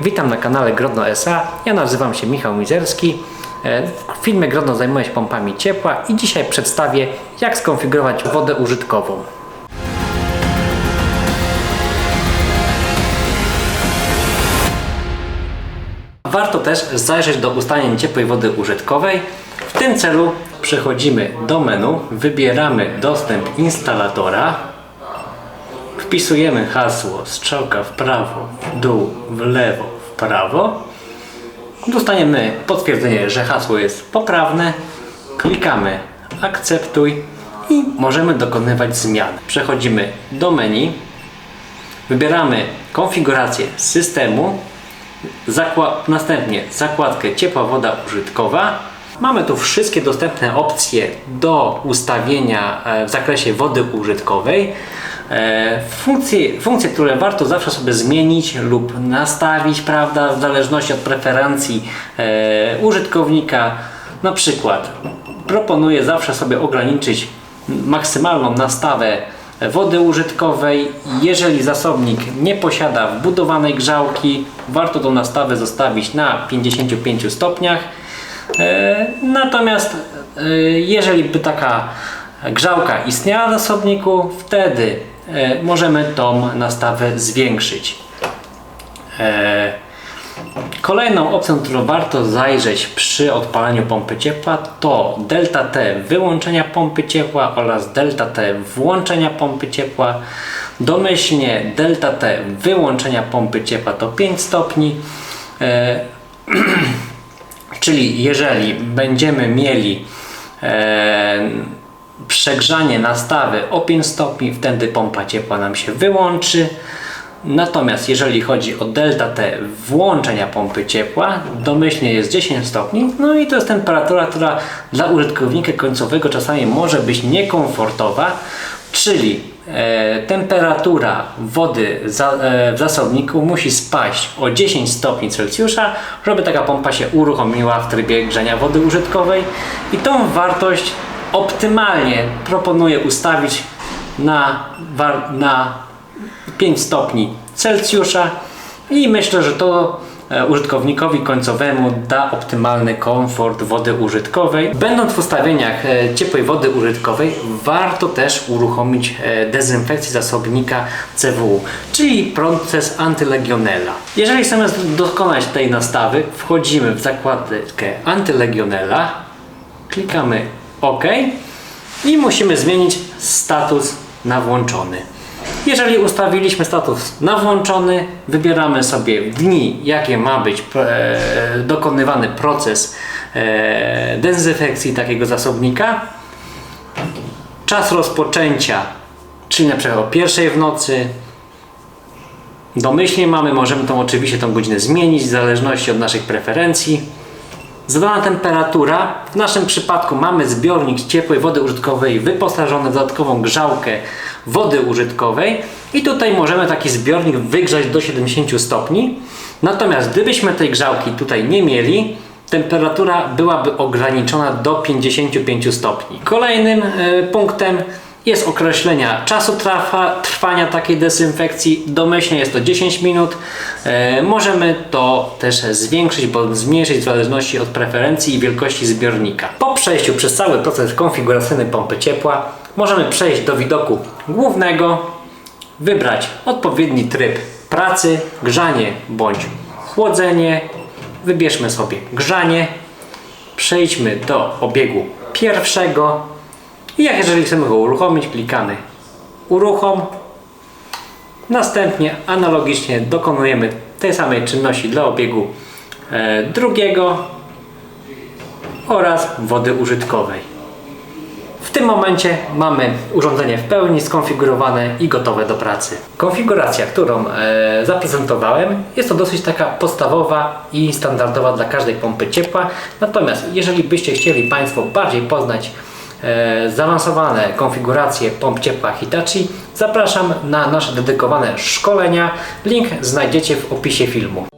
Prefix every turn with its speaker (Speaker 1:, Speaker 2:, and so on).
Speaker 1: Witam na kanale Grodno SA. Ja nazywam się Michał Mizerski. E, W filmie Grodno zajmuję się pompami ciepła i dzisiaj przedstawię jak skonfigurować wodę użytkową. Warto też zajrzeć do ustaleń ciepłej wody użytkowej. W tym celu przechodzimy do menu, wybieramy dostęp instalatora, wpisujemy hasło strzałka w prawo, w dół, w lewo, w prawo. Dostaniemy potwierdzenie, że hasło jest poprawne. Klikamy akceptuj i możemy dokonywać zmian. Przechodzimy do menu, wybieramy konfigurację systemu, następnie zakładkę ciepła woda użytkowa. Mamy tu wszystkie dostępne opcje do ustawienia e, w zakresie wody użytkowej. E, Funkcje, funkcje, które warto zawsze sobie zmienić lub nastawić, prawda, w zależności od preferencji e, użytkownika. Na przykład proponuję zawsze sobie ograniczyć maksymalną nastawę wody użytkowej. Jeżeli zasobnik nie posiada wbudowanej grzałki, warto tą nastawę zostawić na 55 stopniach. E, Natomiast jeżeli by taka grzałka istniała w zasobniku, wtedy możemy tą nastawę zwiększyć. E, Kolejną opcją, którą warto zajrzeć przy odpalaniu pompy ciepła to delta T wyłączenia pompy ciepła oraz delta T włączenia pompy ciepła. Domyślnie delta T wyłączenia pompy ciepła to 5 stopni. E, Czyli jeżeli będziemy mieli e, przegrzanie nastawy o 5 stopni, wtedy pompa ciepła nam się wyłączy. Natomiast jeżeli chodzi o delta T włączenia pompy ciepła, domyślnie jest 10 stopni. No i to jest temperatura, która dla użytkownika końcowego czasami może być niekomfortowa, czyli e, temperatura wody za, e, w zasobniku musi spaść o 10 stopni Celsjusza, żeby taka pompa się uruchomiła w trybie grzania wody użytkowej i tą wartość optymalnie proponuję ustawić na, na 5 stopni Celsjusza i myślę, że to e, użytkownikowi końcowemu da optymalny komfort wody użytkowej. Będąc w ustawieniach e, ciepłej wody użytkowej, warto też uruchomić e, dezynfekcję zasobnika CWU, czyli proces antylegionella. Jeżeli chcemy dokonać tej nastawy, wchodzimy w zakładkę antylegionella, klikamy OK i musimy zmienić status na włączony. Jeżeli ustawiliśmy status na włączony, wybieramy sobie dni, jakie ma być e, dokonywany proces e, dezynfekcji takiego zasobnika, czas rozpoczęcia, czyli na przykład o pierwszej w nocy, domyślnie mamy, możemy tą oczywiście tą godzinę zmienić w zależności od naszych preferencji. Zadana temperatura, w naszym przypadku mamy zbiornik ciepłej wody użytkowej wyposażony w dodatkową grzałkę wody użytkowej i tutaj możemy taki zbiornik wygrzać do 70 stopni. Natomiast gdybyśmy tej grzałki tutaj nie mieli, temperatura byłaby ograniczona do 55 stopni. Kolejnym e, punktem jest określenia czasu trwa, trwania takiej dezynfekcji. Domyślnie jest to 10 minut. E, możemy to też zwiększyć bądź zmniejszyć w zależności od preferencji i wielkości zbiornika. Po przejściu przez cały proces konfiguracyjny pompy ciepła możemy przejść do widoku głównego, wybrać odpowiedni tryb pracy, grzanie bądź chłodzenie. Wybierzmy sobie grzanie. Przejdźmy do obiegu pierwszego. I jak jeżeli chcemy go uruchomić, klikamy uruchom. Następnie analogicznie dokonujemy tej samej czynności dla obiegu e, drugiego oraz wody użytkowej. W tym momencie mamy urządzenie w pełni skonfigurowane i gotowe do pracy. Konfiguracja, którą e, zaprezentowałem, jest to dosyć taka podstawowa i standardowa dla każdej pompy ciepła. Natomiast jeżeli byście chcieli Państwo bardziej poznać zaawansowane konfiguracje pomp ciepła Hitachi, zapraszam na nasze dedykowane szkolenia. Link znajdziecie w opisie filmu.